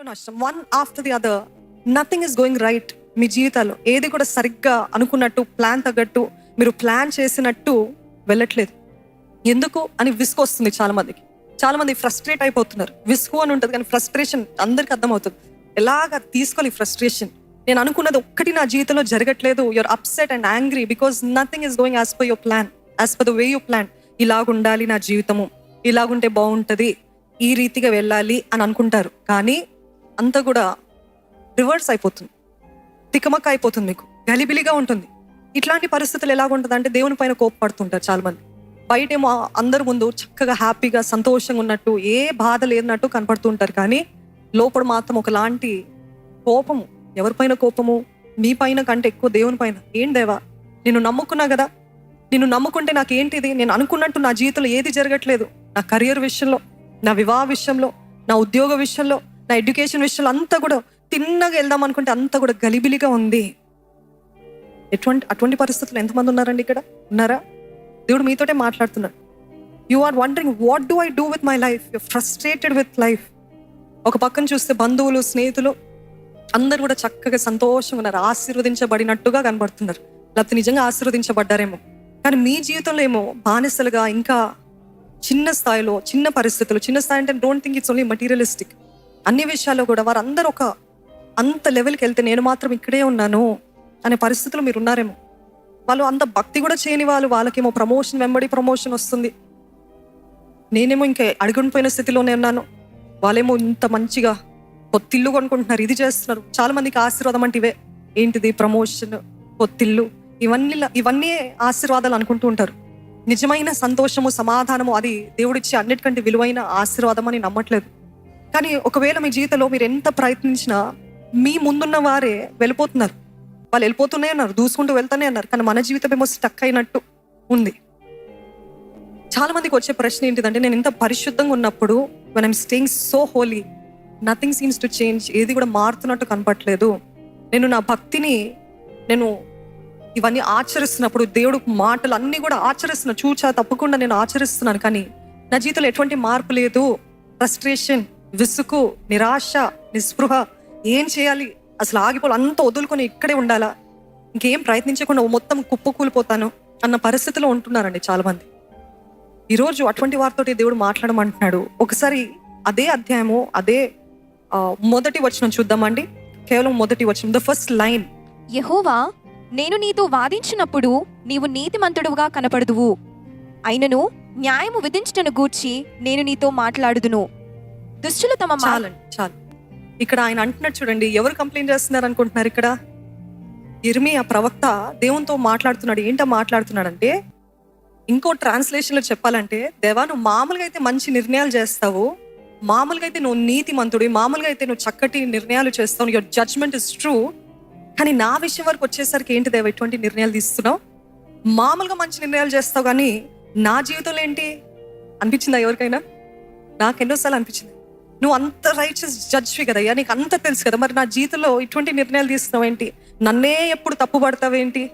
అన్నిట్లో నష్టం one after the other nothing is going right మీ జీవితాల్లో. ఏది కూడా సరిగ్గా అనుకున్నట్టు ప్లాన్ తగ్గట్టు మీరు ప్లాన్ చేసినట్టు వెళ్ళట్లేదు. ఎందుకు? అని విసుగు వస్తుంది చాలా మందికి చాలా మంది ఫ్రస్ట్రేట్ అయిపోతున్నారు. విసుగు అని ఉంటుంది కానీ ఫ్రస్ట్రేషన్ అందరికీ అర్థమవుతుంది. ఎలాగ తీసుకోవాలి ఫ్రస్ట్రేషన్ నేను అనుకున్నది ఒక్కటి నా జీవితంలో జరగట్లేదు. Your upset and angry because nothing is going as per your plan as per the way you plan ఇలాగుండాలి నా జీవితము. ఇలాగుంటే బాగుంటుంది. ఈ రీతిగా వెళ్ళాలి అని అనుకుంటారు. కానీ అంతా కూడా రివర్స్ అయిపోతుంది. తికమక్క అయిపోతుంది మీకు. గలిబిలిగా ఉంటుంది. ఇట్లాంటి పరిస్థితులు ఎలాగుంటుంది అంటే దేవుని పైన కోపపడుతుంటారు చాలా మంది బయటేమో అందరి ముందు చక్కగా హ్యాపీగా సంతోషంగా ఉన్నట్టు ఏ బాధ లేనట్టు కనపడుతుంటారు. కానీ లోపల మాత్రం ఒకలాంటి కోపము. ఎవరిపైన కోపము? మీ పైన కంటే ఎక్కువ దేవుని పైన. ఏం దేవా? నిన్ను నమ్ముకున్నా కదా? నిన్ను నమ్ముకుంటే నాకు ఏంటిది నేను అనుకున్నట్టు నా జీవితంలో ఏది జరగట్లేదు. నా కెరియర్ విషయంలో నా వివాహ విషయంలో నా ఉద్యోగ విషయంలో నా ఎడ్యుకేషన్ విషయంలో అంతా కూడా తిన్నగా వెళ్దాం అనుకుంటే అంతా కూడా గలిబిలిగా ఉంది. ఎటువంటి అటువంటి పరిస్థితులు ఎంతమంది ఉన్నారండి ఇక్కడ? ఉన్నారా? దేవుడు మీతోటే మాట్లాడుతున్నాడు. You are wondering what do I do with my life you frustrated with life ఒక పక్కన చూస్తే బంధువులు స్నేహితులు అందరు కూడా చక్కగా సంతోషంగా ఉన్నారు. ఆశీర్వదించబడినట్టుగా కనబడుతున్నారు. లేకపోతే నిజంగా ఆశీర్వదించబడ్డారేమో. కానీ మీ జీవితంలో ఏమో బానిసలుగా ఇంకా చిన్న స్థాయిలో చిన్న పరిస్థితులు చిన్న స్థాయి అంటే don't think it's only materialistic అన్ని విషయాల్లో కూడా వారందరూ ఒక అంత లెవెల్కి వెళ్తే నేను మాత్రం ఇక్కడే ఉన్నాను అనే పరిస్థితులు మీరు ఉన్నారేమో. వాళ్ళు అంత భక్తి కూడా చేయని వాళ్ళు వాళ్ళకేమో ప్రమోషన్ వెంబడి ప్రమోషన్ వస్తుంది. నేనేమో ఇంకా అడుగునిపోయిన స్థితిలోనే ఉన్నాను. వాళ్ళేమో ఇంత మంచిగా కొత్తిల్లు కొనుక్కుంటున్నారు ఇది చేస్తున్నారు. చాలా మందికి ఆశీర్వాదం అంటే ఇవే. ఏంటిది ప్రమోషన్ కొత్తిల్లు ఇవన్నీ ఇవన్నీ ఆశీర్వాదాలు అనుకుంటూ ఉంటారు. నిజమైన సంతోషము సమాధానము అది దేవుడిచ్చే అన్నిటికంటే విలువైన ఆశీర్వాదం అని నమ్మట్లేదు. కానీ ఒకవేళ మీ జీవితంలో మీరు ఎంత ప్రయత్నించినా మీ ముందున్న వారే వెళ్ళిపోతున్నారు. వాళ్ళు వెళ్ళిపోతూనే అన్నారు దూసుకుంటూ వెళ్తానే అన్నారు కానీ మన జీవితం ఏమో స్టక్ అయినట్టు ఉంది. చాలా మందికి వచ్చే ప్రశ్న ఏంటిదంటే నేను ఇంత పరిశుద్ధంగా ఉన్నప్పుడు when I'm staying so holy nothing seems to change ఏది కూడా మారుతున్నట్టు కనపట్లేదు నేను నా భక్తిని నేను ఇవన్నీ ఆచరిస్తున్నప్పుడు దేవుడు మాటలు అన్నీ కూడా ఆచరిస్తున్నా చూచా తప్పకుండా నేను ఆచరిస్తున్నాను కానీ నా జీవితంలో ఎటువంటి మార్పు లేదు. ఫ్రస్ట్రేషన్ విసుకు నిరాశ నిస్పృహ ఏం చేయాలి? అసలు ఆగిపోవాలి. అంత వదులుకొని ఇక్కడే ఉండాలా? ఇంకేం ప్రయత్నించకుండా మొత్తం కుప్పకూలిపోతాను అన్న పరిస్థితిలో ఉంటున్నారండి చాలా మంది ఈరోజు అటువంటి వారితోటి దేవుడు మాట్లాడమంటున్నాడు. ఒకసారి అదే అధ్యాయము అదే మొదటి వచనం చూద్దామండి. కేవలం మొదటి వచనం ద ఫస్ట్ లైన్ యహోవా నేను నీతో వాదించినప్పుడు నీవు నీతిమంతుడుగా కనపడదువు. అయినను న్యాయము విధించటను గూర్చి నేను నీతో మాట్లాడుదును. దుష్టులు తమ మా- చాలండి చాలు. ఇక్కడ ఆయన అంటున్నాడు చూడండి ఎవరు కంప్లైంట్ చేస్తున్నారు అనుకుంటున్నారు ఇక్కడ? ఇర్మి ఆ ప్రవక్త దేవునితో మాట్లాడుతున్నాడు. ఏంటో మాట్లాడుతున్నాడంటే ఇంకో ట్రాన్స్లేషన్లో చెప్పాలంటే దేవా నువ్వు మామూలుగా అయితే మంచి నిర్ణయాలు చేస్తావు. మామూలుగా అయితే నువ్వు నీతి మంతుడి మామూలుగా అయితే నువ్వు చక్కటి నిర్ణయాలు చేస్తావు. యువర్ జడ్జ్మెంట్ ఇస్ ట్రూ కానీ నా విషయం వరకు వచ్చేసరికి ఏంటి దేవ ఎటువంటి నిర్ణయాలు తీస్తున్నావు? మామూలుగా మంచి నిర్ణయాలు చేస్తావు కానీ నా జీవితంలో ఏంటి? అనిపించిందా ఎవరికైనా? నాకు ఎన్నోసార్లు అనిపించింది. నువ్వు అంత రైచస్ జడ్జ్వి కదయ్యా నీకు అంత తెలుసు కదా మరి నా జీవితంలో ఇటువంటి నిర్ణయాలు తీసుకున్నావు ఏంటి? నన్నే ఎప్పుడు తప్పు పడతావేంటి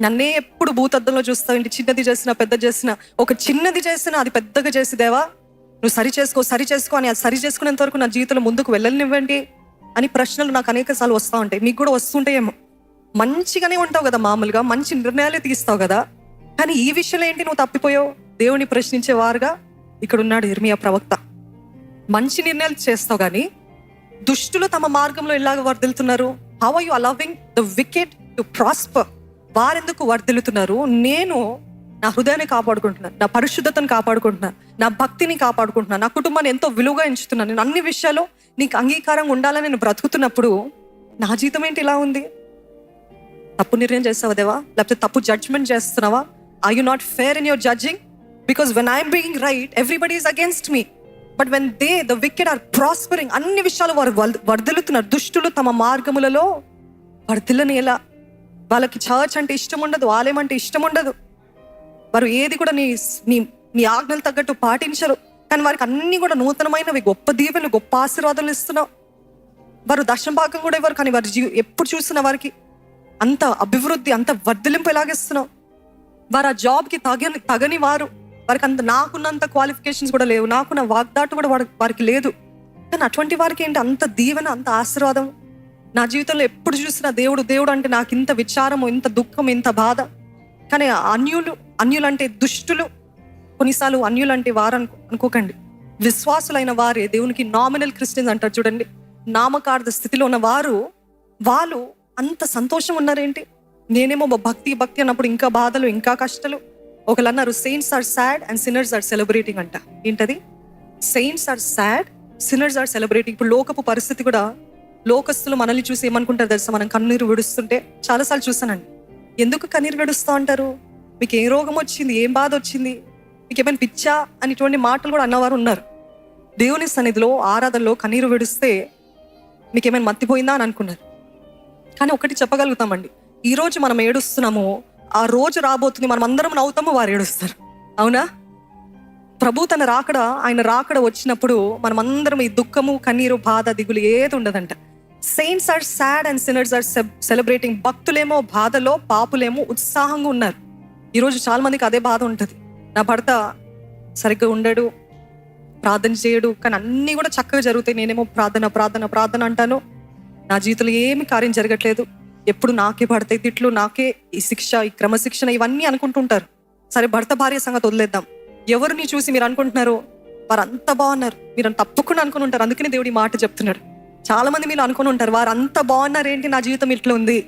నన్నే ఎప్పుడు భూతద్దంలో చూస్తావేంటి చిన్నది చేసినా పెద్ద చేసినా ఒక చిన్నది చేసినా అది పెద్దగా చేసిదేవా? నువ్వు సరి చేసుకో సరి చేసుకో అని అది సరి చేసుకునేంత వరకు నా జీవితంలో ముందుకు వెళ్ళనివ్వండి అని ప్రశ్నలు నాకు అనేక సార్లు వస్తూ ఉంటాయి. మీకు కూడా వస్తుంటాయేమో మంచిగానే ఉంటావు కదా మామూలుగా మంచి నిర్ణయాలే తీస్తావు కదా. కానీ ఈ విషయంలో ఏంటి నువ్వు తప్పిపోయావు? దేవుని ప్రశ్నించేవారుగా ఇక్కడ ఉన్నాడు ఇర్మియా ప్రవక్త. మంచి నిర్ణయాలు చేస్తావు కానీ దుష్టులు తమ మార్గంలో ఇలాగ వర్దిల్తున్నారు how are you allowing the wicked to prosper వారెందుకు వర్దిల్లుతున్నారు నేను నా హృదయాన్ని కాపాడుకుంటున్నాను నా పరిశుద్ధతను కాపాడుకుంటున్నాను నా భక్తిని కాపాడుకుంటున్నాను నా కుటుంబాన్ని ఎంతో విలువగా ఎంచుతున్నాను నేను అన్ని విషయాలు నీకు అంగీకారంగా ఉండాలని నేను బ్రతుకుతున్నప్పుడు నా జీవితం ఏంటి ఇలా ఉంది? తప్పు నిర్ణయం చేస్తావా దేవా? లేకపోతే తప్పు జడ్జ్మెంట్ చేస్తున్నావా? I you not fair in your judging because when I'm being right everybody is against me but when they the wicked are prospering అన్ని విషయాలు వారు వల్- దుష్టులు తమ మార్గములలో వర్ధిల్లని ఎలా వాళ్ళకి చర్చ్ అంటే ఇష్టం ఉండదు ఆలయం అంటే ఇష్టం ఉండదు వారు ఏది కూడా నీ నీ నీ ఆజ్ఞలు తగ్గట్టు పాటించరు. కానీ వారికి అన్ని కూడా నూతనమైనవి గొప్ప దీవెనలు గొప్ప ఆశీర్వాదాలు ఇస్తున్నావు వారు దశంభాగం కూడా ఇవ్వరు కానీ వారి జీవి ఎప్పుడు చూసిన వారికి అంత అభివృద్ధి అంత వర్ధలింపు ఎలాగిస్తున్నావు వారు ఆ జాబ్కి తగని తగని వారు. వారికి అంత నాకున్నంత క్వాలిఫికేషన్స్ కూడా లేవు. నాకున్న వాగ్దాటు కూడా వారి వారికి లేదు. కానీ అటువంటి వారికి ఏంటి? అంత దీవెన అంత ఆశీర్వాదం. నా జీవితంలో ఎప్పుడు చూసినా దేవుడు దేవుడు అంటే నాకు ఇంత విచారము ఇంత దుఃఖం ఇంత బాధ. కానీ ఆ అన్యులు అన్యులంటే దుష్టులు. కొన్నిసార్లు అన్యులంటే వారు అనుకో అనుకోకండి. విశ్వాసులైన వారే దేవునికి నామినల్ క్రిస్టియన్స్ అంటారు చూడండి. నామకార్థ స్థితిలో ఉన్న వారు వాళ్ళు అంత సంతోషం ఉన్నారేంటి? నేనేమో భక్తి భక్తి అన్నప్పుడు ఇంకా బాధలు ఇంకా కష్టాలు. ఒకళ్ళు అన్నారు saints are sad and sinners are celebrating అంట. ఏంటది? Saints are sad sinners are celebrating ఇప్పుడు లోకపు పరిస్థితి కూడా లోకస్తులు మనల్ని చూసి ఏమనుకుంటారు తెలుసా? మనం కన్నీరు విడుస్తుంటే చాలాసార్లు చూసానండి ఎందుకు కన్నీరు విడుస్తూ అంటారు? మీకు ఏ రోగం వచ్చింది? ఏం బాధ వచ్చింది? మీకు ఏమైనా పిచ్చా? అని ఇటువంటి మాటలు కూడా అన్నవారు ఉన్నారు. దేవుని సన్నిధిలో ఆరాధనలో కన్నీరు విడిస్తే మీకు ఏమైనా మత్తిపోయిందా అని అనుకున్నారు. కానీ ఒకటి చెప్పగలుగుతామండి. ఈరోజు మనం ఏడుస్తున్నాము ఆ రోజు రాబోతుంది మనం అందరం నవ్వుతాము వారు ఏడుస్తారు. అవునా? ప్రభు తన రాకడ ఆయన రాకడ వచ్చినప్పుడు మనం అందరం ఈ దుఃఖము కన్నీరు బాధ దిగులు ఏది ఉండదంట. Saints are sad and sinners are celebrating భక్తులేమో బాధలో పాపులేమో ఉత్సాహంగా ఉన్నారు. ఈరోజు చాలా మందికి అదే బాధ ఉంటుంది. నా భర్త సరిగ్గా ఉండడు ప్రార్థన చేయడు కానీ అన్నీ కూడా చక్కగా జరుగుతాయి. నేనేమో ప్రార్థన ప్రార్థన ప్రార్థన అంటాను. నా జీవితంలో ఏమి కార్యం జరగట్లేదు. ఎప్పుడు నాకే పడతాయి తిట్లు నాకే ఈ శిక్ష ఈ క్రమశిక్షణ ఇవన్నీ అనుకుంటుంటారు. సరే భర్త భార్య సంగతి వదిలేద్దాం. ఎవరిని చూసి మీరు అనుకుంటున్నారు? వారు అంత బాగున్నారు. మీరు తప్పకుండా అనుకుని ఉంటారు. అందుకనే దేవుడి మాట చెప్తున్నాడు. చాలా మంది మీరు అనుకుని ఉంటారు. వారు అంత బాగున్నారు ఏంటి? నా జీవితం ఇట్లా ఉంది.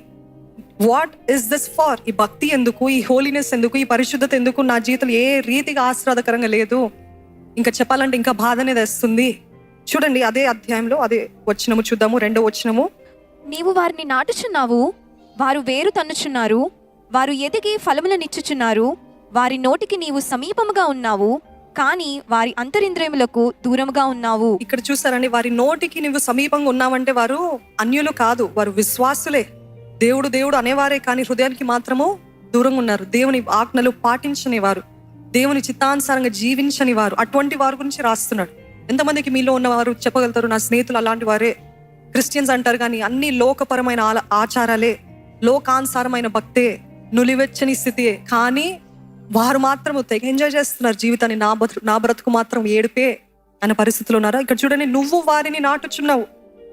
వాట్ ఇస్ దిస్ ఫార్ ఈ భక్తి ఎందుకు? ఈ హోలీనెస్ ఎందుకు? ఈ పరిశుద్ధత ఎందుకు? నా జీవితం ఏ రీతిగా ఆస్వాదకరంగా లేదు. ఇంకా చెప్పాలంటే ఇంకా బాధ అనేది వస్తుంది. చూడండి అదే అధ్యాయంలో అదే వచ్చినము చూద్దాము రెండో వచ్చినము నీవు వారిని నాటుచున్నావు వారు వేరు తన్నుచున్నారు వారు ఎదిగి ఫలములనిచ్చుచున్నారు వారి నోటికి నీవు సమీపముగా ఉన్నావు కానీ వారి అంతరింద్రియములకు దూరముగా ఉన్నావు. ఇక్కడ చూసారండి వారి నోటికి నువ్వు సమీపంగా ఉన్నావంటే వారు అన్యులు కాదు వారు విశ్వాసులే. దేవుడు దేవుడు అనేవారే కానీ హృదయానికి మాత్రము దూరంగా ఉన్నారు. దేవుని ఆజ్ఞలు పాటించని వారు దేవుని చిత్తానుసారంగా జీవించని వారు అటువంటి వారి గురించి రాస్తున్నాడు. ఎంతమందికి మీలో ఉన్నవారు చెప్పగలుగుతారు నా స్నేహితులు అలాంటి వారే. క్రిస్టియన్స్ అంటారు కానీ అన్ని లోకపరమైన ఆచారాలే లోకానుసారమైన భక్తే నులివెచ్చని స్థితియే. కానీ వారు మాత్రం తెగ ఎంజాయ్ చేస్తున్నారు జీవితాన్ని. నా బ్రతుకు నా బ్రతుకు మాత్రం ఏడుపే అనే పరిస్థితులు ఉన్నారా? ఇక్కడ చూడండి నువ్వు వారిని నాటుచున్నావు.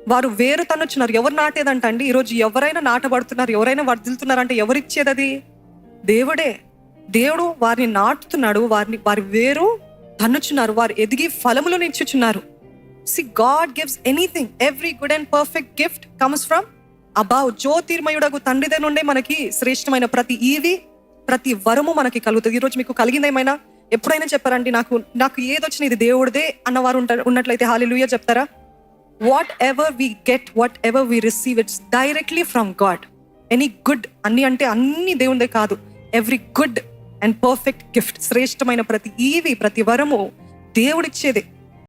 వారు వేరు తన్నుచున్నారు. ఎవరు నాటేదంట అండి? ఈరోజు ఎవరైనా నాటబడుతున్నారు ఎవరైనా వర్ధిల్తున్నారంటే ఎవరిచ్చేది అది? దేవుడే. దేవుడు వారిని నాటుతున్నాడు వారిని వారి వేరు తన్నుచున్నారు వారు ఎదిగి ఫలములను ఇచ్చుచున్నారు. See God gives anything every good and perfect gift comes from above జ్యోతిర్మయుడకు తండ్రి నుండే మనకి శ్రేష్టమైన ప్రతి ఈవి ప్రతి వరము మనకి కలుగుతుంది. ఈరోజు మీకు కలిగింది ఏమైనా? ఎప్పుడైనా చెప్పారండి నాకు నాకు ఏదొచ్చిన ఇది దేవుడిదే అన్నవారు ఉంటారు ఉన్నట్లయితే హాలిలుయ చెప్తారా? Whatever we get whatever we receive it's directly from God any good అన్ని అంటే అన్ని దేవుడిదే కాదు. Every good and perfect gift శ్రేష్టమైన ప్రతి ఈవి ప్రతి వరము దేవుడిచ్చేదే.